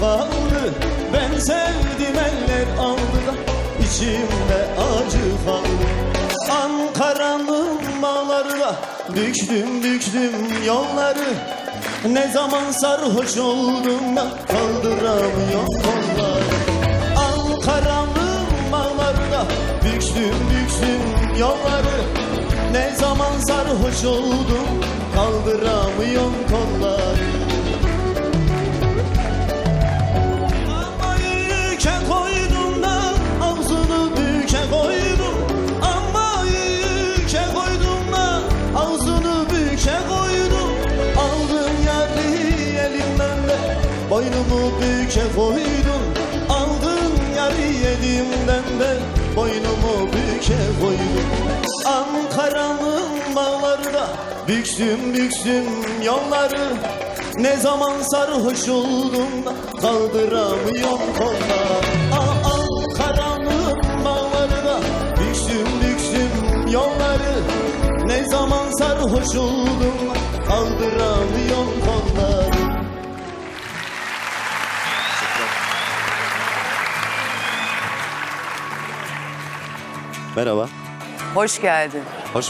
kaldı. Ben sevdim eller aldı da içimde acı kaldı. Ankara'nın bağlarına Büktüm büktüm yolları. Ne zaman sarhoş oldum da Kaldıramıyorum kolları. Ankara'nın bağlarına Büktüm büktüm yolları. Ne zaman sarhoş oldum Kaldıramıyorum boynumu büke koydum Aldın yarı elimden de boynumu büke koydum. Ankara'nın bağlarında büksüm büksüm yolları. Ne zaman sarhoş oldum da kaldıramıyorum kollar Ah Ankara'nın bağlarına büksüm büksüm yolları. Ne zaman sarhoş oldum kaldıramıyorum kolları Merhaba. Hoş geldin. Hoş